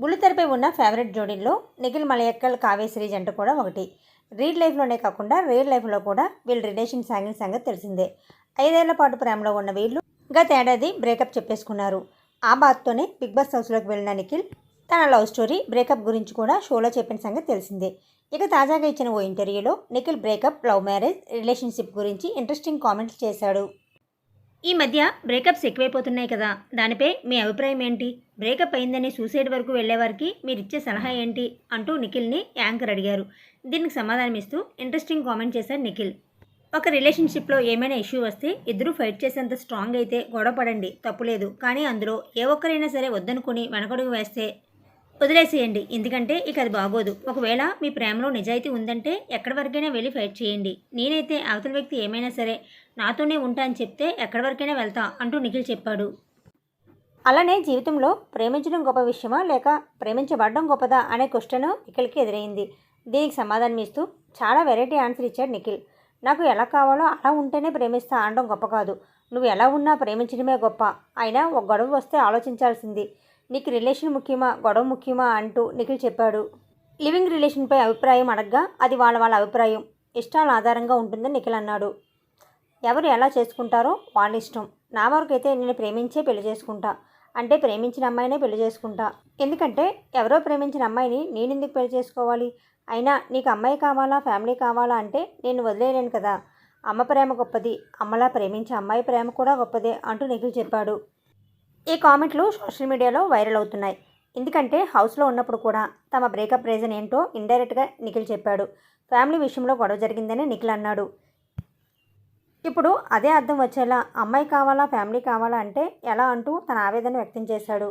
బుల్లితెరపై ఉన్న ఫేవరెట్ జోడీల్లో నిఖిల్ మలయక్కల్ కావ్యశ్రీ జంట కూడా ఒకటి. రీడ్ లైఫ్లోనే కాకుండా రియల్ లైఫ్లో కూడా వీళ్ళ రిలేషన్ సాగిన సంగతి తెలిసిందే. ఐదేళ్ళ పాటు ప్రేమలో ఉన్న వీళ్ళు గత ఏడాది బ్రేకప్ చెప్పేసుకున్నారు. ఆ బాత్తోనే బిగ్ బాస్ హౌస్లోకి వెళ్ళిన నిఖిల్ తన లవ్ స్టోరీ బ్రేకప్ గురించి కూడా షోలో చెప్పిన సంగతి తెలిసిందే. ఇక తాజాగా ఇచ్చిన ఓ ఇంటర్వ్యూలో Nikhil breakup love marriage relationship గురించి ఇంట్రెస్టింగ్ కామెంట్స్ చేశాడు. ఈ మధ్య బ్రేకప్స్ ఎక్కువైపోతున్నాయి కదా. దానిపై మీ అభిప్రాయం ఏంటి? బ్రేకప్ అయిందని సూసైడ్ వరకు వెళ్ళేవారికి మీరు ఇచ్చే సలహా ఏంటి? అంటూ నిఖిల్ని యాంకర్ అడిగారు. దీనికి సమాధానం ఇస్తూ ఇంట్రెస్టింగ్ కామెంట్ చేశారు నిఖిల్. ఒక రిలేషన్షిప్లో ఏమైనా ఇష్యూ వస్తే ఇద్దరూ ఫైట్ చేసేంత స్ట్రాంగ్ అయితే గొడవపడండి తప్పులేదు. కానీ అందులో ఏ ఒక్కరైనా సరే వద్దనుకుని వెనకడుగు వేస్తే వదిలేసేయండి. ఎందుకంటే ఇక అది బాగోదు. ఒకవేళ మీ ప్రేమలో నిజాయితీ ఉందంటే ఎక్కడి వరకైనా వెళ్ళి ఫైట్ చేయండి. నేనైతే అవతల వ్యక్తి ఏమైనా సరే నాతోనే ఉంటా అని చెప్తే ఎక్కడి వరకైనా వెళ్తా అంటూ నిఖిల్ చెప్పాడు. అలానే జీవితంలో ప్రేమించడం గొప్ప విషయమా లేక ప్రేమించబడడం గొప్పదా అనే క్వశ్చన్ నిఖిల్కి ఎదురైంది. దీనికి సమాధానం ఇస్తూ చాలా వెరైటీ ఆన్సర్ ఇచ్చాడు నిఖిల్. నాకు ఎలా కావాలో అలా ఉంటేనే ప్రేమిస్తా అనడం గొప్ప కాదు. నువ్వు ఎలా ఉన్నా ప్రేమించడమే గొప్ప. అయినా ఒక గొడవ వస్తే ఆలోచించాల్సింది. నీకు రిలేషన్ ముఖ్యమా? గొడవ ముఖ్యమా? అంటూ నిఖిల్ చెప్పాడు. లివింగ్ రిలేషన్పై అభిప్రాయం అడగ్గా అది వాళ్ళ వాళ్ళ అభిప్రాయం. ఇష్టాల ఆధారంగా ఉంటుందని నిఖిల్ అన్నాడు. ఎవరు ఎలా చేసుకుంటారో వాళ్ళ ఇష్టం. నా వరకైతే నేను ప్రేమించే పెళ్ళి చేసుకుంటా. అంటే ప్రేమించిన అమ్మాయినే పెళ్ళి చేసుకుంటా. ఎందుకంటే ఎవరో ప్రేమించిన అమ్మాయిని నేను ఎందుకు పెళ్ళి చేసుకోవాలి? అయినా నీకు అమ్మాయి కావాలా ఫ్యామిలీ కావాలా అంటే నేను వదిలేయలేను కదా. అమ్మ ప్రేమ గొప్పది. అమ్మలా ప్రేమించే అమ్మాయి ప్రేమ కూడా గొప్పదే అంటూ నిఖిల్ చెప్పాడు. ఈ కామెంట్లు సోషల్ మీడియాలో వైరల్ అవుతున్నాయి. ఎందుకంటే హౌస్లో ఉన్నప్పుడు కూడా తమ బ్రేకప్ రీజన్ ఏంటో ఇండైరెక్ట్గా నిఖిల్ చెప్పాడు. ఫ్యామిలీ విషయంలో గొడవ జరిగిందని నిఖిల్ అన్నాడు. ఇప్పుడు అదే అర్థం వచ్చేలా అమ్మాయి కావాలా ఫ్యామిలీ కావాలా అంటే ఎలా అంటూ తన ఆవేదన వ్యక్తం చేశాడు.